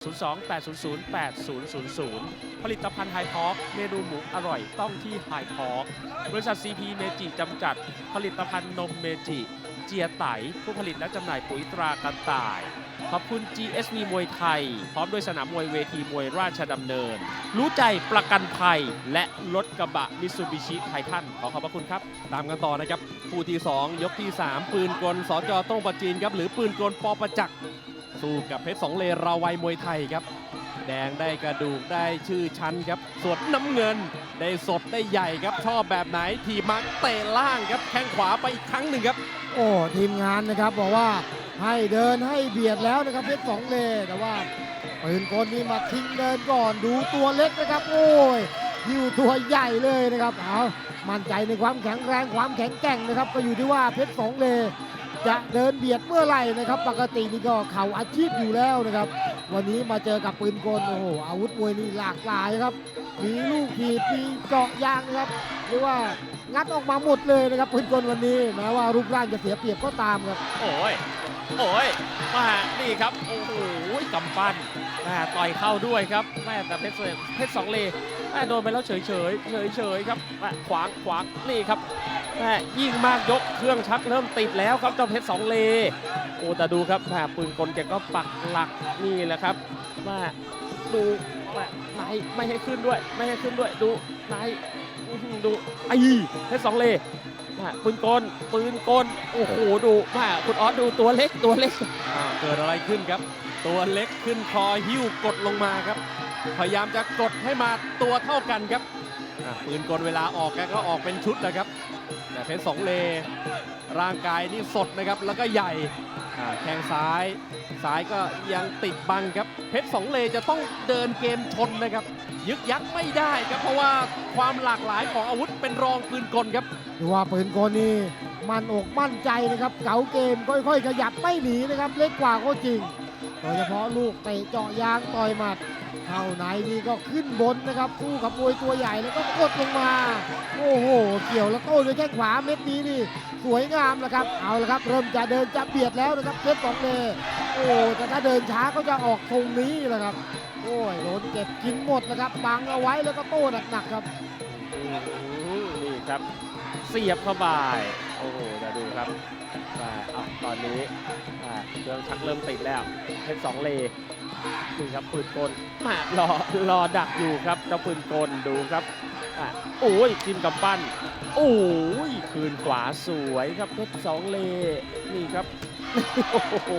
02-800-8000 ผลิตภัณฑ์ไฮทอกเมนูหมูอร่อยต้องที่ไฮทอกบริษัท CP เมจิจำกัด ผลิตภัณฑ์นมเมจิ เจียไต ผู้ผลิตและจำหน่ายปุ๋ยตรากระต่าย ขอบคุณ GSV มวยไทย พร้อมด้วยสนามมวยเวทีมวยราชดำเนิน รู้ใจประกันภัย และรถกระบะมิซูบิชิไททันขอขอบพระคุณครับ ตามกันต่อนะครับ คู่ที่ 2 ยกที่ 3 ปืนกลสจโต้งประจีนครับหรือปืนกลปอประจักษ์ สู้กับเพชรสองเลราวัยมวยไทยครับ แดงได้กระดูกได้ชื่อชั้นครับส่วนน้ำเงิน ได้สดได้ใหญ่ครับ ชอบแบบไหนทีมักเตะล่างครับแข้งขวาไปอีกครั้งหนึ่งครับ โอ้ทีมงานนะครับบอกว่าให้เดินให้เบียดแล้วนะครับเพชรสองเลแต่ว่าปืนกลนี่มาทิ้งเดินก่อนดูตัวเล็กนะครับ โอ้ยยิวตัวใหญ่เลยนะครับเอามั่นใจในความแข็งแรงความแข็งแกร่งนะครับ ก็อยู่ที่ว่าเพชรสองเล จะเดินเบียดเมื่อไหร่นะครับ ปกตินี่ก็เข่าอาชีพอยู่แล้วนะครับ วันนี้มาเจอกับปืนกลโอ้โหอาวุธมวยนี่หลากหลายครับ มีลูกถีมีเจาะยางนะครับเรียกว่างัดออกมาหมดเลยนะครับปืนกลวันนี้แม้ว่ารูปร่างจะเสียเปรียบก็ตามครับ โอ้ยโอ้ยมานี่ครับโอ้โหกำปั้นแม่ต่อยเข้าด้วยครับแม่แต่เพชรเสเพชรสองเลแม่โดนไปแล้วเฉยเฉยเฉยเฉยครับแขวางขวางนี่ครับ แม่ยิ่งมากยกเครื่องชักเริ่มติดแล้วครับเจ้าเพชรสองเลโอ้แต่ดูครับแม่ปืนกลแกก็ปักหลักนี่แหละครับแม่ดูแม่ไหนไม่ให้ขึ้นด้วย ไม่ให้ขึ้นด้วยดูนอื้อหือดูไอ้เพชรสองเลแม่ปืนกลปืนกลโอ้โหดูแม่คุณออสดูตัวเล็กตัวเล็กเกิดอะไรขึ้นครับ ตัวเล็กขึ้นคอหิ้วกดลงมาครับ พยายามจะกดให้มาตัวเท่ากันครับปืนกลเวลาออกแกก็ออกเป็นชุดนะครับ แต่เพชรสองเลร่างกายนี่สดนะครับแล้วก็ใหญ่แข้งซ้ายซ้ายก็ยังติดบังครับ เพชรสองเลจะต้องเดินเกมชนนะครับ ยึกยักไม่ได้ครับเพราะว่าความหลากหลายของอาวุธเป็นรองปืนกลครับดูว่าปืนกลนี่มั่นอกมั่นใจนะครับ เก๋าเกมค่อยๆขยับไม่หนีนะครับ เล็กกว่าก็จริงโดยเฉพาะลูกเตะเจาะยางต่อยหมัด เข้าไหนนี่ก็ขึ้นบนนะครับสู้กับมวยตัวใหญ่แล้วก็กดลงมา โอ้โห เกี่ยวแล้วโต้ด้วยแข้งขวาเม็ดนี้นี่ สวยงามแล้วครับ เอาละครับเริ่มจะเดินจะเบียดแล้วนะครับเพชรสองเลโอ้แต่ถ้าเดินช้าก็จะออกทรงนี้แหละครับ โอ้ยโดนเก็บกินหมดนะครับบังเอาไว้แล้วก็โต้หนักๆครับนี่ครับเสียบเข้าไปโอ้โหจะดูครับอ่าตอนนี้เครื่องชักเริ่มติดแล้วเพชรสองเล นี่ครับปืนกลมารอรอดักอยู่ครับเจ้าปืนกลดูครับอ่าโอ้ยจิ้มกำปั้นโอ้ยคืนขวาสวยครับเพชรสองเลนี่ครับโอ้โห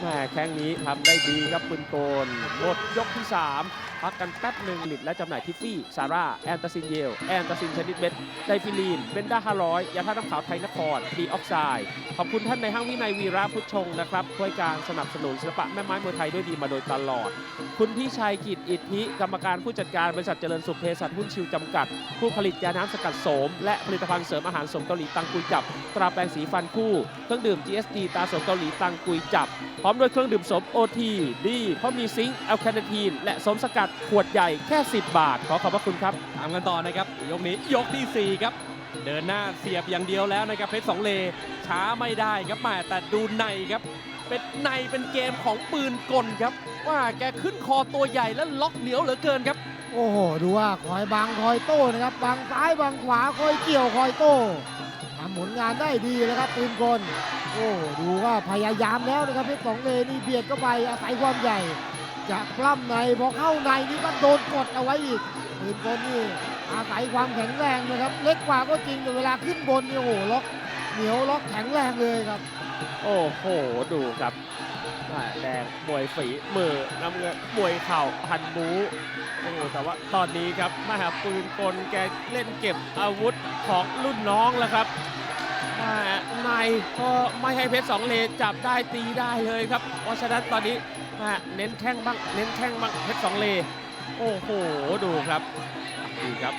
แม่แข้งนี้ทำได้ดีครับปืนโกนหมดยกที่ 3พักกันแป๊บหนึ่งผลิตและจำหน่ายทิฟฟี่ซาร่า แอนตาซินเยล แอนตาซินชนิดเม็ด ไดฟิลีน เบนด้า500 ยาท่าน้ำขาวไทยนครดีออกไซด์ขอบคุณท่านในห้างวินัยวีระพุทธชงนะครับช่วยการสนับสนุนศิลปะแม่ไม้มวยไทยด้วยดีมาโดยตลอด คุณพี่ชัยกิจอิทธิกรรมการผู้จัดการบริษัทเจริญสุขเภสัชหุ้นชิวจำกัด ผู้ผลิตยาน้ำสกัดโสม และผลิตภัณฑ์เสริมอาหารสมเกาหลีตังกุยจับ ตราแปรงสีฟันคู่ เครื่องดื่ม GSD ตาสมเกาหลีตังกุยจับ พร้อมด้วยเครื่องดื่มสม OT ดีเพราะมีซิงค์แอลคาเนทีนและสมสกัดขวดใหญ่แค่ 10 บาท ขอขอบพระคุณครับ ตามกันต่อนะครับ ยกนี้ยกทีสี่ 4 ครับ เดินหน้าเสียบอย่างเดียวแล้วนะครับเพชรสองเลช้าไม่ได้ครับแมาแต่ดูในครับ เป็นในเป็นเกมของปืนกลครับ ว่าแกขึ้นคอตัวใหญ่แล้วล็อกเหนียวเหลือเกินครับ โอ้โห ดูว่าคอยบังคอยโต้นะครับบังซ้ายบังขวาคอยเกี่ยวคอยโต้ทำผลงานได้ดีนะครับปืนกลโอ้ดูว่าพยายามแล้วนะครับเพชรสองเลนี่เบียดเข้าไปอาศัยความใหญ่ จะปล้ำในพอเข้าในนี่ก็โดนกดเอาไว้อีกปืนกลนี่อาศัยความแข็งแรงนะครับ เล็กกว่าก็จริงแต่เวลาขึ้นบนนี่โอ้โหล็อกเหนียวล็อกแข็งแรงเลยครับ โอ้โหดูครับแดงมวยฝีมือน้ำเงินมวยเข่าพันบูโอ้โหแต่ว่าตอนนี้ครับมาหาปืนกลแกเล่นเก็บอาวุธของรุ่นน้องแล้วครับแม่ในก็ไม่ให้เพชรสองเลจับได้ตีได้เลยครับ เพราะฉะนั้นตอนนี้ แม่เน้นแข้งบ้างเน้นแข้งบ้างเพชรสองเล โอ้โหดูครับดูครับ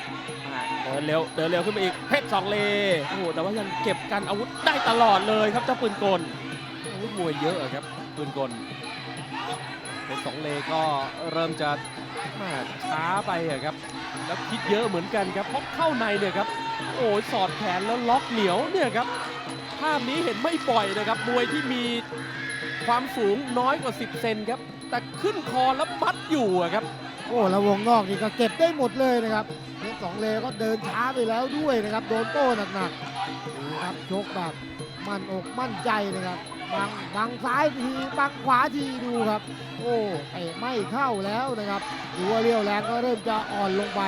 แม่เดินเร็วเดินเร็วขึ้นมาอีกเพชรสองเลโอ้โหแต่ว่ายังเก็บกันอาวุธได้ตลอดเลยครับเจ้าปืนกลอาวุธมวยเยอะอะครับปืนกลเพชรสองเลก็เริ่มจะแหม่ช้าไปอะครับ แล้วคิดเยอะเหมือนกันครับเพราะเข้าในเนี่ยครับ โอ้ยสอดแขนแล้วล็อกเหนียวเนี่ยครับภาพนี้เห็นไม่บ่อยนะครับมวยที่มี ความสูงน้อยกว่า 10 เซนครับ แต่ขึ้นคอแล้วมัดอยู่อะครับ โอ้แล้ววงนอกนี่ก็เก็บได้หมดเลยนะครับเพชรสองเลก็เดินช้าไปแล้วด้วยนะครับ โดนโต้หนักๆดูครับชกแบบมั่นอกมั่นใจนะครับบังบังซ้ายทีบังขวาทีดูครับ โอ้เตะไม่เข้าแล้วนะครับดูว่าเรียวแรงก็เริ่มจะอ่อนลงไป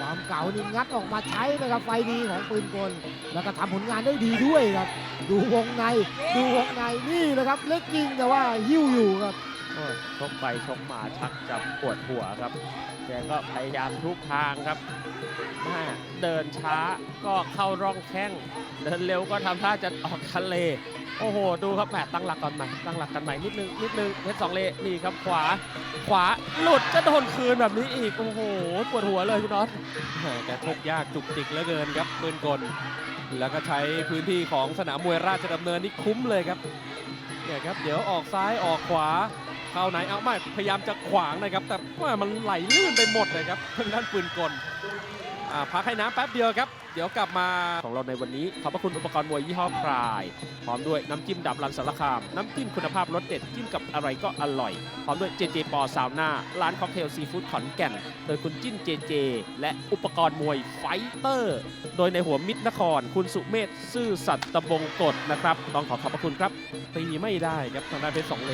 ความเก่านี่งัดออกมาใช้นะครับไฟดีของปืนกล แล้วก็ทำผลงานได้ดีด้วยครับ ดูวงใน ดูวงในนี่นะครับ เล็กจริงแต่ว่าหิ้วอยู่ครับ ชกไปชกมาชักจะปวดหัวครับแกก็พยายามทุกทางครับม่เดินช้าก็เข้าร่องแข้ง เดินเร็วก็ทำท่าจะออกทะเล โอ้โห ดูครับแหมตั้งหลักก่อนใหม่ตั้งหลักกันใหม่นิดนึงนิดนึงเพชรสองเลนี่ครับขวา ขวาหลุดจะโดนคืนแบบนี้อีก โอ้โห ปวดหัวเลยคุณน็อตแหม่แกชกยากจุกจิกเหลือเกินครับปืนกล แล้วก็ใช้พื้นที่ของสนามมวยราชดำเนินนี่คุ้มเลยครับเนี่ยครับเดี๋ยวออกซ้ายออกขวา เข้าไหนเอาไม่พยายามจะขวางนะครับ แต่ว่ามันไหลลื่นไปหมดเลยครับทางด้านปืนกลาพักให้น้ำแป๊บเดียวครับ เดี๋ยวกลับมาของเราในวันนี้ ขอบพระคุณอุปกรณ์มวยยี่ห้อพราย พร้อมด้วยน้ำจิ้มดับรันสารคาม น้ำจิ้มคุณภาพรสเด็ด จิ้มกับอะไรก็อร่อย พร้อมด้วยเจเจปอซาวน่า ร้านค็อกเทลซีฟู้ดขอนแก่น โดยคุณจิ้นเจเจ และอุปกรณ์มวยไฟเตอร์ โดยในหัวมิตรนคร คุณสุเมธซื่อสัตย์ตะบงกฎนะครับ ต้องขอขอบพระคุณครับตีไม่ได้ครับทางด้านเพชรสองเล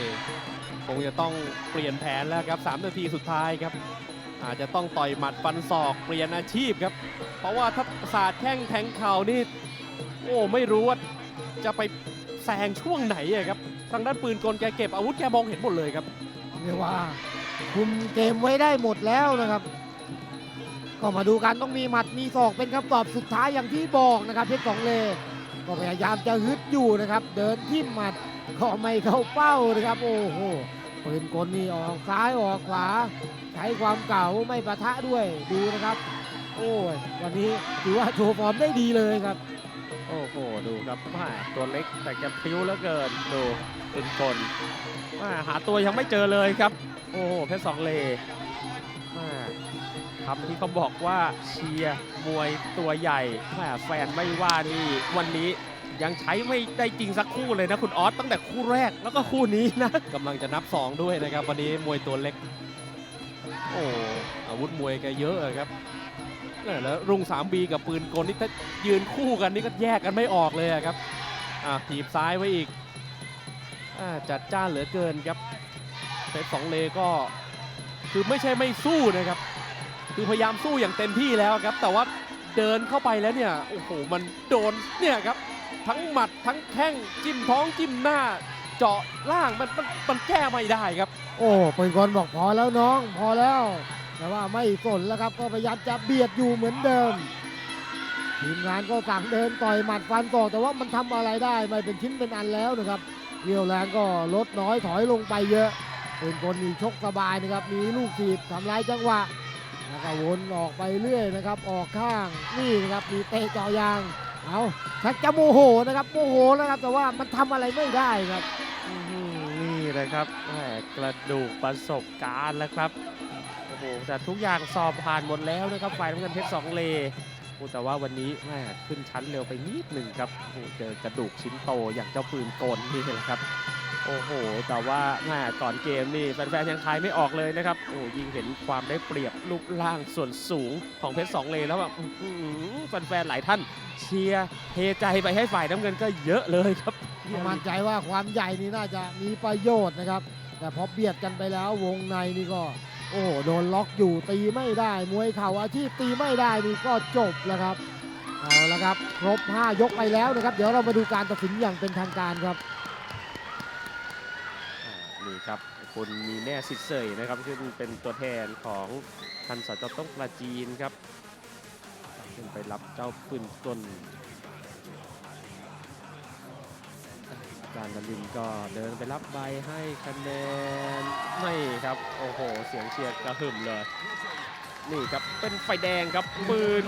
คงจะต้องเปลี่ยนแผนแล้วครับ3นาทีสุดท้ายครับ อาจจะต้องต่อยหมัดฟันศอกเปลี่ยนอาชีพครับ เพราะว่าถ้าศาสตร์แข้งแทงเข่านี่โอ้ไม่รู้ว่าจะไปแซงช่วงไหนอะครับทางด้านปืนกลแกเก็บอาวุธแกมองเห็นหมดเลยครับเรียกว่าคุมเกมไว้ได้หมดแล้วนะครับ ก็มาดูกันต้องมีหมัดมีศอกเป็นคำตอบสุดท้ายอย่างที่บอกนะครับเพชรสองเล ก็พยายามจะฮึดอยู่นะครับ เดินทิ่มหมัดก็ไม่เข้าเป้านะครับ โอ้โหปืนกลนี่ออกซ้ายออกขวา ใช้ความเก่าไม่ปะทะด้วยดูนะครับ โอ้ยวันนี้ถือว่าโชว์ฟอร์มได้ดีเลยครับ โอ้โหดูครับแม่ตัวเล็กแต่แกพริ้วเหลือเกินดูเป็นกลแม่หาตัวยังไม่เจอเลยครับ โอ้โหเพชรสองเลแม่ คำที่เขาบอกว่าเชียร์มวยตัวใหญ่แฟนไม่ว่านี่วันนี้ยังใช้ไม่ได้จริงสักคู่เลยนะคุณออสตั้งแต่คู่แรกแล้วก็คู่นี้นะกำลังจะนับ 2 ด้วยนะครับ วันนี้มวยตัวเล็ก โอ้อาวุธมวยแกเยอะครับแล้วรุ่ง 3B กับปืนกลนี่ถ้ายืนคู่กันนี่ก็แยกกันไม่ออกเลยครับอ่าถีบซ้ายไว้อีกอาจัดจ้านเหลือเกินครับเพชรสองเลก็คือไม่ใช่ไม่สู้นะครับ คือพยายามสู้อย่างเต็มที่แล้วครับ แต่ว่าเดินเข้าไปแล้วเนี่ยโอ้โหมันโดนเนี่ยครับ ทั้งหมัดทั้งแข้งจิ้มท้องจิ้มหน้า เจาะล่างมันมันมันแก้ไม่ได้ครับ โอ้ปืนกลบอกพอแล้วน้องพอแล้ว แต่ว่าไม่สนแล้วครับ ก็พยายามจะเบียดอยู่เหมือนเดิมทีมงานก็สั่งเดินต่อยหมัดฟันต่อกแต่ว่ามันทำอะไรได้ไม่เป็นชิ้นเป็นอันแล้วนะครับเรียวแรงก็ลดน้อยถอยลงไปเยอะปืนกลนี่ชกสบายนะครับมีลูกถีบทำลายจังหวะ แล้วก็วนออกไปเรื่อยนะครับ ออกข้างนี่นะครับมีเตะเจาะยาง เอาชักจะโมโหนะครับโมโหแล้วครับแต่ว่ามันทำอะไรไม่ได้ครับนี่เลยครับแหมกระดูกประสบการณ์แล้วครับโอ้โหแต่ทุกอย่างสอบผ่านหมดแล้วนะครับฝ่ายน้ำเงินเพชรสองเลแต่ว่าวันนี้แหมขึ้นชั้นเร็วไปนิดหนึ่งครับเจอกระดูกชิ้นโตอย่างเจ้าปืนโกลนี่แหละครับ โอ้โห แต่ว่าแหมก่อนเกมนี่แฟนๆยังทายไม่ออกเลยนะครับ โอ้ยิงเห็นความได้เปรียบรูปร่างส่วนสูงของเพชรสองเลแล้วแบบแฟนๆหลายท่านเชียร์เทใจไปให้ฝ่ายน้ำเงินก็เยอะเลยครับมั่นใจว่าความใหญ่นี่น่าจะมีประโยชน์นะครับ แต่พอเบียดกันไปแล้ววงในนี่ก็ โอ้โดนล็อกอยู่ตีไม่ได้ มวยเข่าอาชีพตีไม่ได้นี่ก็จบแล้วครับเอาละครับครบ 5 ยกไปแล้วนะครับ เดี๋ยวเรามาดูการตัดสินอย่างเป็นทางการครับ นี่ครับคุณมีแน่สิทธิ์เสยนะครับซึ่งเป็นตัวแทนของทันสจต้องปราจีนครับขึ้นไปรับเจ้าปืนกลการดลินก็เดินไปรับใบให้คะแนนไม่ครับ โอ้โห เสียงเชียร์กระหึ่มเลย นี่ครับเป็นไฟแดงครับปืน